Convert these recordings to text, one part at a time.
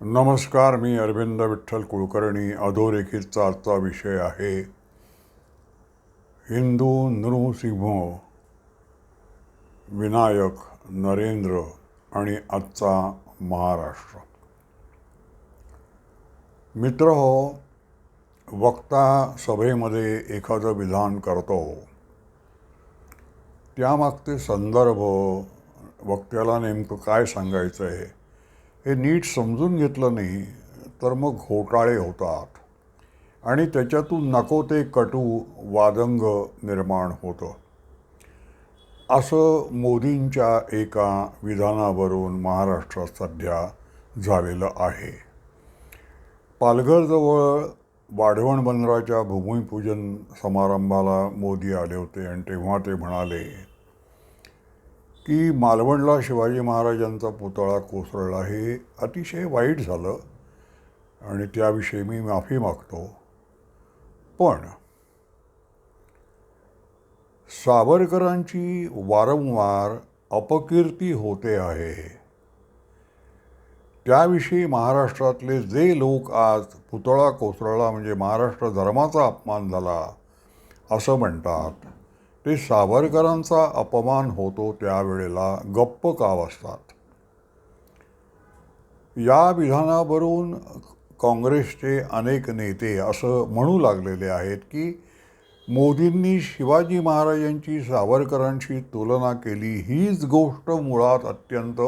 नमस्कार मी अरविंद विठ्ठल कुलकर्णी. अधोरेखितचा आजचा विषय आहे. हिंदू नृसिंह विनायक नरेंद्र आणि आजचा महाराष्ट्र. मित्र हो वक्ता सभेमध्ये एखादं विधान करतो. त्यामागचे संदर्भ वक्त्याला नेमकं काय सांगायचं आहे हे नीट समजून घेतलं नाही तर मग घोटाळे होतात. आणि त्याच्यातून नको ते कटू वादंग निर्माण होतं. असं मोदींच्या एका विधानावरून महाराष्ट्रात सध्या झालेलं आहे. पालघरजवळ वाढवण बंदराच्या भूमिपूजन समारंभाला मोदी आले होते आणि तेव्हा ते म्हणाले की मालवणला शिवाजी महाराजांचा पुतळा कोसळला हे अतिशय वाईट झालं आणि त्याविषयी मी माफी मागतो. पण सावरकरांची वारंवार अपकीर्ती होते आहे. त्याविषयी महाराष्ट्रातले जे लोक आज पुतळा कोसळला म्हणजे महाराष्ट्र धर्माचा अपमान झाला असं म्हणतात. ते सावरकरांचा अपमान होतो त्यावेळेला गप्प का बसतात? या विधानावरून काँग्रेसचे अनेक नेते असं म्हणू लागलेले आहेत की मोदींनी शिवाजी महाराजांची सावरकरांशी तुलना केली हीच गोष्ट मुळात अत्यंत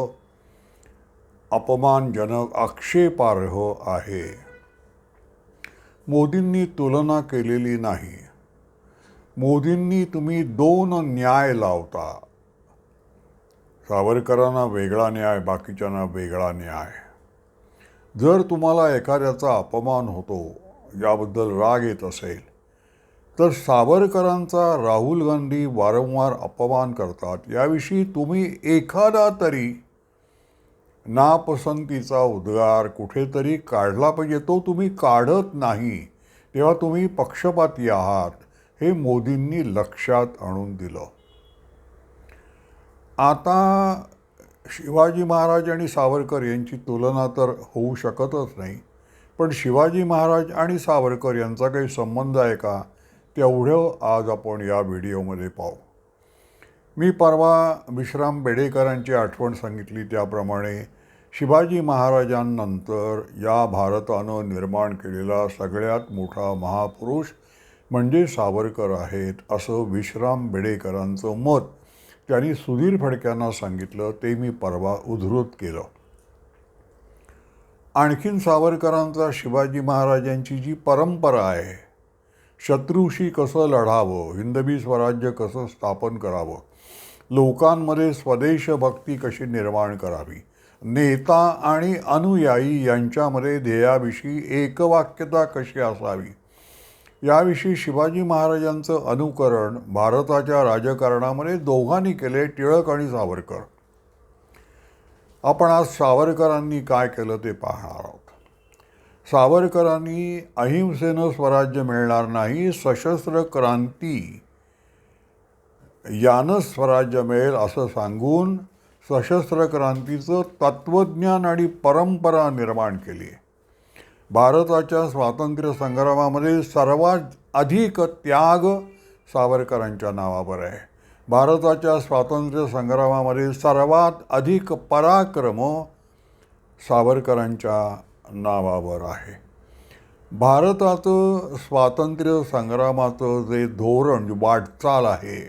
अपमानजनक आक्षेपार्ह आहे. मोदींनी तुलना केलेली नाही. मोदींनी तुम्ही दोन न्याय लावता. सावरकरांना वेगळा न्याय बाकीच्यांना वेगळा न्याय. जर तुम्हाला एखाद्याचा अपमान होतो याबद्दल राग येत असेल तर सावरकरांचा राहुल गांधी वारंवार अपमान करतात. याविषयी तुम्ही एखादा तरी नापसंतीचा उद्गार कुठेतरी काढला पाहिजे. तो तुम्ही काढत नाही. तेव्हा तुम्ही पक्षपाती आहात. हे मोदींनी लक्षात आणून दिलं. आता शिवाजी महाराज आणि सावरकर यांची तुलना तर होऊ शकतच नाही पण शिवाजी महाराज आणि सावरकर यांचा काही संबंध आहे का तेवढं आज आपण या व्हिडिओमध्ये पाहू. मी परवा विश्राम बेडेकरांची आठवण सांगितली त्याप्रमाणे शिवाजी महाराजांनंतर या भारतानं निर्माण केलेला सगळ्यात मोठा महापुरुष म्हणजे सावरकर आहेत असं विश्राम बेडेकरांचं मत. त्यांनी सुधीर फडक्यांना सांगितलं ते मी परवा उद्धृत केलं. आणखीन सावरकरांचा शिवाजी महाराजांची जी परंपरा आहे शत्रूशी कसं लढावं हिंदवी स्वराज्य कसं स्थापन करावं लोकांमध्ये स्वदेशभक्ती कशी निर्माण करावी नेता आणि अनुयायी यांच्यामध्ये ध्येयाविषयी एकवाक्यता कशी असावी याविषयी शिवाजी महाराजांचं अनुकरण भारताच्या राजकारणामध्ये दोघांनी केले टिळक आणि सावरकर. आपण आज सावरकरांनी काय केलं ते पाहणार आहोत. सावरकरांनी अहिंसेनं स्वराज्य मिळणार नाही सशस्त्र क्रांती यानं स्वराज्य मिळेल असं सांगून सशस्त्र क्रांतीचं तत्त्वज्ञान आणि परंपरा निर्माण केली भारताच्या स्वातंत्र्य संग्रामामध्ये सर्वात अधिक त्याग सावरकरांच्या नावावर आहे. भारताच्या स्वातंत्र्य संग्रामामध्ये सर्वात अधिक पराक्रम सावरकरांच्या नावावर आहे. भारताचं स्वातंत्र्य संग्रामाचं जे धोरण वाटचाल आहे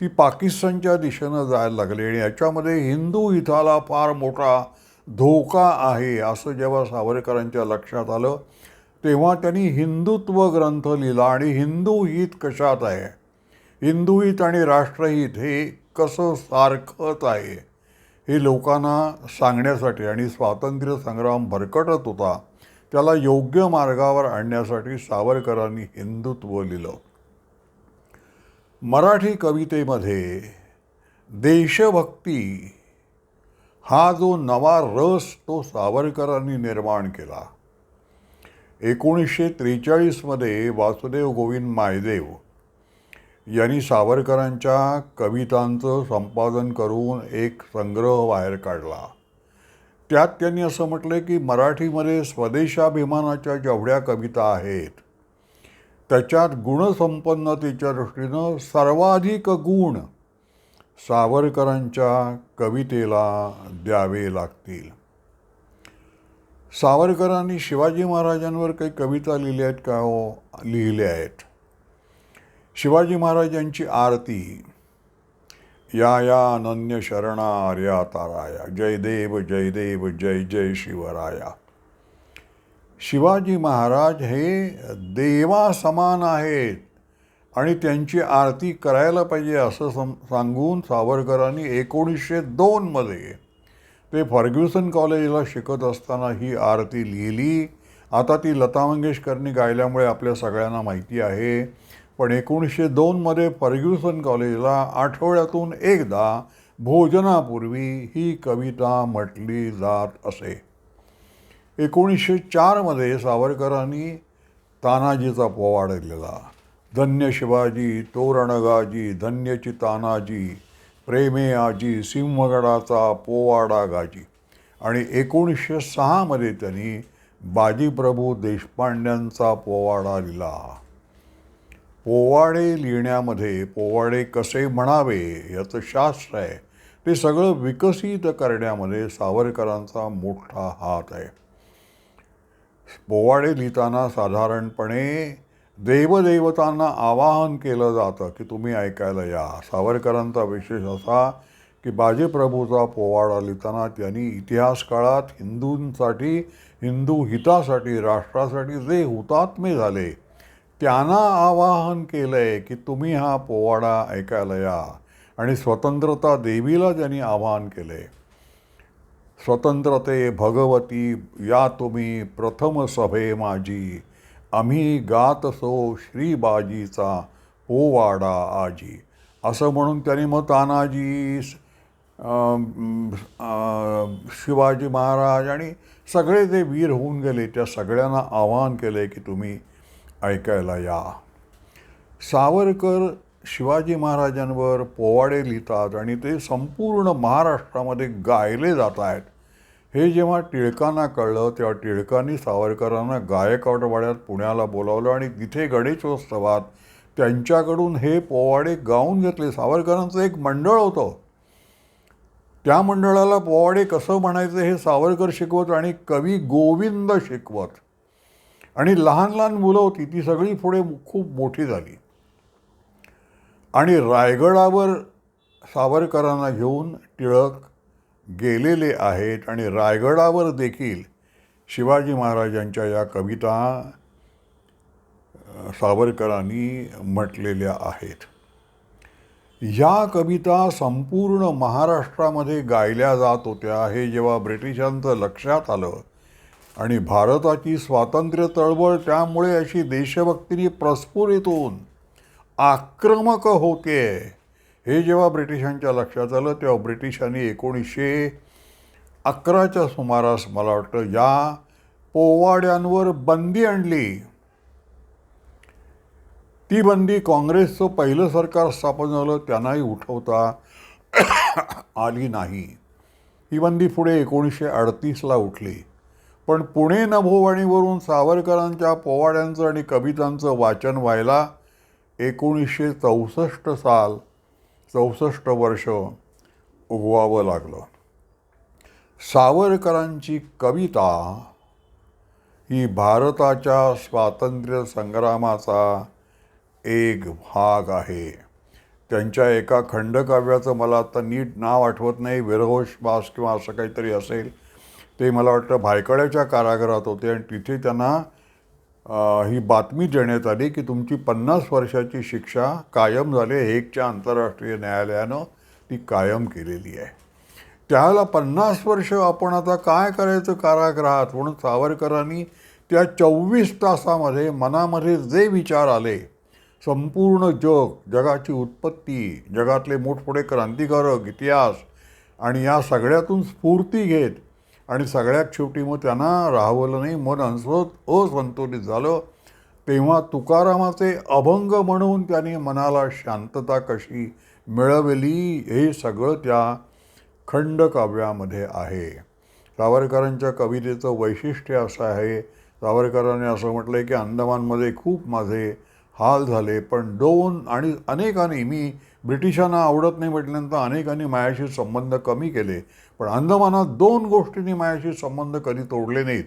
ती पाकिस्तानच्या दिशेनं जायला लागली आणि याच्यामध्ये हिंदू हिताला फार मोठा धोका आहे असं जेव्हा सावरकरांच्या लक्षात आलं तेव्हा त्यांनी हिंदुत्व ग्रंथ लिहिला. आणि हिंदू हित कशात आहे? हिंदूहित आणि राष्ट्रहित हे कसं सारखंच आहे? हे लोकांना सांगण्यासाठी आणि स्वातंत्र्य संग्राम भरकटत होता त्याला योग्य मार्गावर आणण्यासाठी सावरकरांनी हिंदुत्व लिहिलं. मराठी कवितेमध्ये देशभक्ती हा जो नवा रस तो सावरकरांनी निर्माण केला. एकोणीसशे त्रेचाळीसमध्ये वासुदेव गोविंद मायदेव यांनी सावरकरांच्या कवितांचं संपादन करून एक संग्रह बाहेर काढला. त्यात त्यांनी असं म्हटलं की मराठीमध्ये स्वदेशाभिमानाच्या जेवढ्या कविता आहेत त्याच्यात गुणसंपन्नतेच्या दृष्टीनं सर्वाधिक गुण सावरकरांच्या कवितेला द्यावे लागतील. सावरकरांनी शिवाजी महाराजांवर काही कविता लिहिल्या आहेत का हो? लिहिल्या आहेत. शिवाजी महाराजांची आरती या या अनन्य शरणा आर्या ताराया जय देव जय देव जय जय शिवराया. शिवाजी महाराज हे देवा समान आहेत. आणि त्यांची आरती करायला पाहिजे असं सम सांगून सावरकरांनी एकोणीसशे दोनमध्ये ते फर्ग्युसन कॉलेजला शिकत असताना ही आरती लिहिली. आता ती लता मंगेशकरनी गायल्यामुळे आपल्या सगळ्यांना माहिती आहे. पण एकोणीसशे दोनमध्ये फर्ग्युसन कॉलेजला आठवड्यातून एकदा भोजनापूर्वी ही कविता म्हटली जात असे. एकोणीसशे चारमध्ये सावरकरांनी तानाजीचा पोवाड दिलेला धन्य शिवाजी तोरणगाजी धन्यची तानाजी प्रेमे आजी सिंहगडाचा पोवाडा गाजी. आणि एकोणीसशे सहामध्ये त्यांनी बाजीप्रभू देशपांड्यांचा पोवाडा लिहिला. पोवाडे लिहिण्यामध्ये पोवाडे कसे म्हणावे याचं शास्त्र आहे. ते सगळं विकसित करण्यामध्ये सावरकरांचा मोठा हात आहे. पोवाडे लिहिताना साधारणपणे देवदेवतांना आवाहन केलं जातं की तुम्ही ऐकायला या. सावरकरांचा विशेष असा की बाजीप्रभूचा पोवाडा लिहिताना त्यांनी इतिहास काळात हिंदूंसाठी हिंदू हितासाठी राष्ट्रासाठी जे हुतात्मे झाले त्यांना आवाहन केलं आहे की तुम्ही हा पोवाडा ऐकायला या. आणि स्वतंत्रता देवीला त्यांनी आवाहन केलं आहे स्वतंत्रते भगवती या तुम्ही प्रथम सभे माझी. आम्ही गात सो श्रीबाजीचा पोवाडा आजी. असं म्हणून त्यांनी मग तानाजी शिवाजी महाराज आणि सगळे जे वीर होऊन गेले. त्या सगळ्यांना आवाहन केले की तुम्ही ऐकायला या. सावरकर शिवाजी महाराजांवर पोवाडे लिहितात आणि ते संपूर्ण महाराष्ट्रामध्ये गायले जात आहेत. हे जेव्हा टिळकांना कळलं तेव्हा टिळकांनी सावरकरांना गायकवाडवाड्यात पुण्याला बोलावलं आणि तिथे गणेशोत्सवात त्यांच्याकडून हे पोवाडे गाऊन घेतले. सावरकरांचं एक मंडळ होतं. त्या मंडळाला पोवाडे कसं म्हणायचं हे सावरकर शिकवत आणि कवी गोविंद शिकवत. आणि लहान लहान मुलं होती ती सगळी पुढे खूप मोठी झाली. आणि रायगडावर सावरकरांना घेऊन टिळक गेलेले आहेत आणि रायगडावर देखील शिवाजी महाराजांच्या या कविता सावरकरांनी म्हटलेल्या आहेत. या कविता संपूर्ण महाराष्ट्रामध्ये गायल्या जात होत्या. हे जेव्हा ब्रिटिशांचं लक्षात आलं आणि भारताची स्वातंत्र्य चळवळ त्यामुळे अशी देशभक्तीने प्रस्फुरित होऊन आक्रमक होते हे जेव्हा ब्रिटिशांच्या लक्षात आलं तेव्हा ब्रिटिशांनी एकोणीसशे अकराच्या सुमारास मला वाटतं या पोवाड्यांवर बंदी आणली. ती बंदी काँग्रेसचं पहिलं सरकार स्थापन झालं त्यांनाही उठवता आली नाही. ही बंदी पुढे एकोणीसशे अडतीसला उठली. पण पुणे नभोवाणीवरून सावरकरांच्या पोवाड्यांचं आणि कवितांचं वाचन व्हायला एकोणीसशे चौसष्ट साल चौसष्ट वर्ष उगवावं लागलं. सावरकरांची कविता ही भारताच्या स्वातंत्र्य संग्रामाचा एक भाग आहे. त्यांच्या एका खंडकाव्याचं मला आता नीट नाव आठवत नाही विरहोश बास किंवा असं काहीतरी असेल. ते मला वाटतं भायखळ्याच्या कारागृहात होते आणि तिथे त्यांना ही बातमी देण्यात आली की तुमची पन्नास वर्षाची शिक्षा कायम झाली. हेगच्या आंतरराष्ट्रीय न्यायालयानं ती कायम केलेली आहे. त्याला पन्नास वर्ष आपण आता काय करायचं कारागृहात? म्हणून सावरकरांनी त्या चोवीस तासामध्ये मनामध्ये जे विचार आले संपूर्ण जग जगाची उत्पत्ती जगातले मोठमोठे क्रांतिकारक इतिहास आणि या सगळ्यातून स्फूर्ती घेत आणि सगळ्यात शेवटी मग त्यांना राहवलं नाही मन अंसत असंतुलित झालं. तेव्हा तुकारामाचे अभंग म्हणून त्यांनी मनाला शांतता कशी मिळवली हे सगळं त्या खंडकाव्यामध्ये आहे. सावरकरांच्या कवितेचं वैशिष्ट्य असं आहे. सावरकरांनी असं म्हटलं आहे की अंदमानमध्ये खूप माझे हाल झाले पण दोन आणि अनेकांनी मी ब्रिटिशांना आवडत नाही म्हटल्यानंतर अनेकांनी मायाशी संबंध कमी केले पण अंदमानात दोन गोष्टींनी मायाशी संबंध कधी तोडले नाहीत.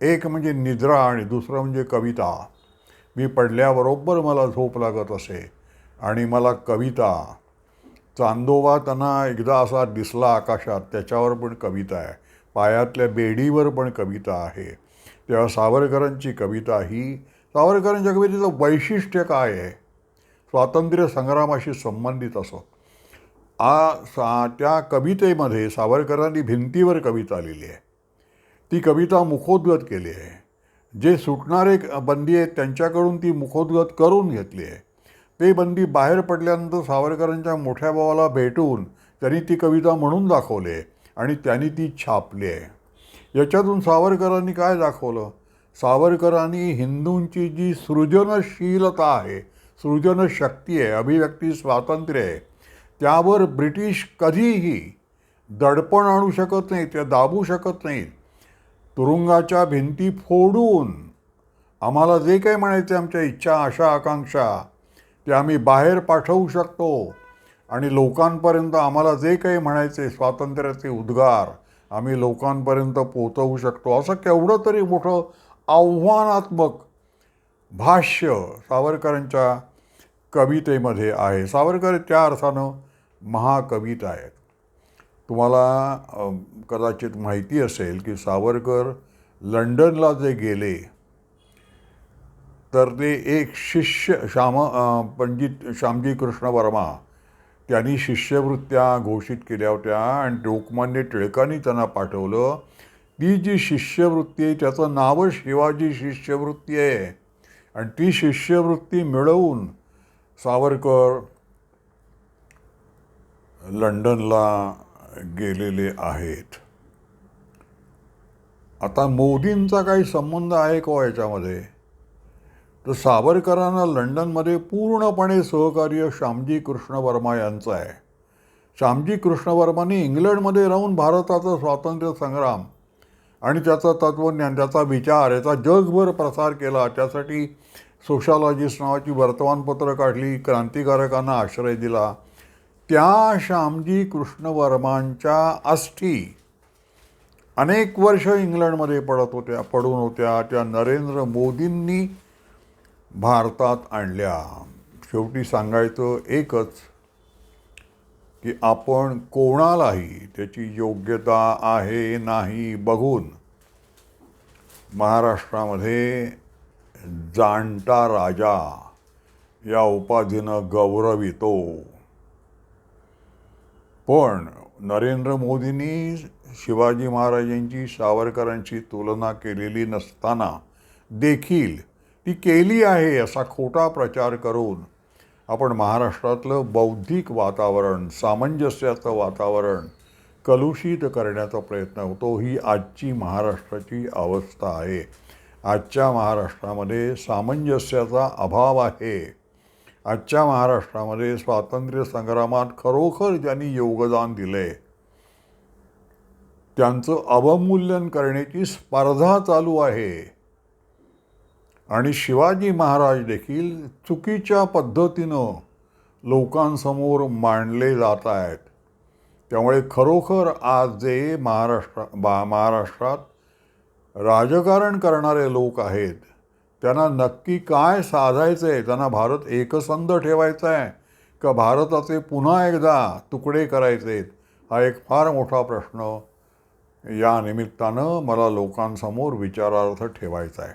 एक म्हणजे निद्रा आणि दुसरं म्हणजे कविता. मी पडल्याबरोबर मला झोप लागत असे आणि मला कविता. चांदोबा त्यांना एकदा असा दिसला आकाशात त्याच्यावर पण कविता आहे. पायातल्या बेडीवर पण कविता आहे. तेव्हा सावरकरांची कविता ही सावरकरांच्या कवितेचं वैशिष्ट्य काय आहे स्वातंत्र्य संग्रामाशी संबंधित असं आ सा त्या कवितेमध्ये सावरकरांनी भिंतीवर कविता लिहिली आहे. ती कविता मुखोद्गत केली आहे. जे सुटणारे बंदी आहेत त्यांच्याकडून ती मुखोद्गत करून घेतली आहे. ते बंदी बाहेर पडल्यानंतर सावरकरांच्या मोठ्या भावाला भेटून त्यांनी ती कविता म्हणून दाखवली आहे आणि त्यांनी ती छापली आहे. याच्यातून सावरकरांनी काय दाखवलं? सावरकरांनी हिंदूंची जी सृजनशीलता आहे सृजनशक्ती आहे अभिव्यक्ती स्वातंत्र्य आहे त्यावर ब्रिटिश कधीही दडपण आणू शकत नाही त्या दाबू शकत नाहीत तुरुंगाच्या भिंती फोडून आम्हाला जे काही म्हणायचे आमच्या इच्छा आशा आकांक्षा ते आम्ही बाहेर पाठवू शकतो आणि लोकांपर्यंत आम्हाला जे काही म्हणायचे स्वातंत्र्याचे उद्गार आम्ही लोकांपर्यंत पोचवू शकतो. असं केवढं तरी मोठं आव्हानात्मक भाष्य सावरकरांच्या कवितेमध्ये आहे. सावरकर त्या अर्थानं महाकविता आहेत. तुम्हाला कदाचित माहिती असेल की सावरकर लंडनला जे गेले तर ते एक शिष्य श्याम पंडित श्यामजी कृष्ण वर्मा त्यांनी शिष्यवृत्त्या घोषित केल्या होत्या आणि लोकमान्य टिळकांनी त्यांना पाठवलं. ती जी शिष्यवृत्ती आहे त्याचं नावच शिवाजी शिष्यवृत्ती आहे. आणि ती शिष्यवृत्ती मिळवून सावरकर लंडनला गेलेले आहेत. आता मोदींचा काही संबंध आहे का हो याच्यामध्ये? तर सावरकरांना लंडनमध्ये पूर्णपणे सहकार्य श्यामजी कृष्ण वर्मा यांचं आहे. श्यामजी कृष्ण वर्माने इंग्लंडमध्ये राहून भारताचा स्वातंत्र्य संग्राम आणि त्याचं तत्त्वज्ञान त्याचा विचार याचा जगभर प्रसार केला. त्यासाठी सोशॉलॉजिस्ट नावाची वर्तमानपत्रं काढली क्रांतिकारकांना आश्रय दिला. त्या श्यामजी कृष्ण वर्मांच्या अस्थी अनेक वर्ष इंग्लंडमध्ये पडत होत्या पडून होत्या. त्या नरेंद्र मोदींनी भारतात आणल्या. शेवटी सांगायचं एकच की आपण कोणालाही त्याची योग्यता आहे नाही बघून महाराष्ट्रामध्ये जाणता राजा या उपाधीनं गौरवितो. पण नरेंद्र मोदींनी शिवाजी महाराजांची सावरकरांची तुलना केलेली नसताना देखील ती केली आहे असा खोटा प्रचार करून आपण महाराष्ट्रातलं बौद्धिक वातावरण सामंजस्याचं वातावरण कलुषित करण्याचा प्रयत्न होतो ही आजची महाराष्ट्राची अवस्था आहे. आजच्या महाराष्ट्रामध्ये सामंजस्याचा अभाव आहे. आजच्या महाराष्ट्रामध्ये स्वातंत्र्य संग्रामात खरोखर ज्यांनी योगदान दिले त्यांचं अवमूल्यन करण्याची स्पर्धा चालू आहे. आणि शिवाजी महाराज देखील चुकीच्या पद्धतीनं लोकांसमोर मांडले जात आहेत. त्यामुळे खरोखर आज जे महाराष्ट्र बा महाराष्ट्रात राजकारण करणारे लोक आहेत त्यांना नक्की काय साधायचं आहे त्यांना भारत एकसंध ठेवायचा आहे का भारताचे पुन्हा एकदा तुकडे करायचे आहेत हा एक फार मोठा प्रश्न या निमित्तानं मला लोकांसमोर विचारार्थ ठेवायचा आहे